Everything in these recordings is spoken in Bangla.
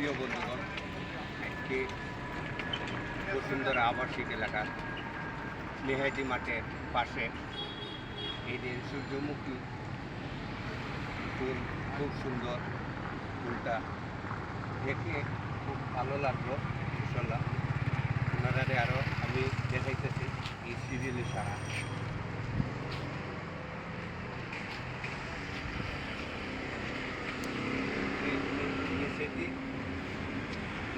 প্রিয় বন্ধুগণ, একটি বসুন্ধরা আবাসিক এলাকা মেহাজি মাঠের পাশে। এই যে সূর্যমুখী ফুল, খুব সুন্দর ফুলটা। দেখে খুব ভালো লাগল ইনশাল্লাহ ওনারারে আরও আমি দেখাইতেছি, এই সিরিয়ালি সারা।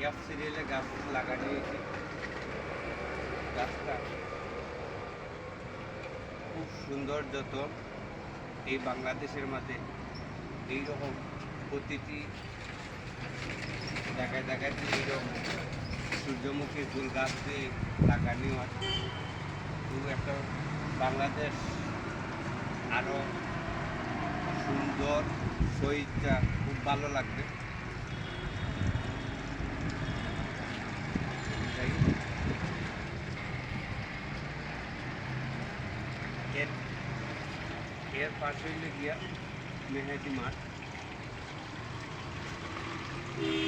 ইয়ার সিরিয়ালে গাছ লাগানো হয়েছে গাছটা খুব সুন্দর যত এই বাংলাদেশের মাঝে এইরকম প্রতিটি জায়গায় জায়গায় এইরকম সূর্যমুখী ফুল গাছ দিয়ে লাগানো হয়, খুব একটা বাংলাদেশ আরও সুন্দর শহীদটা খুব ভালো লাগবে। एयर पार्सल में गया मेहर की डिमांड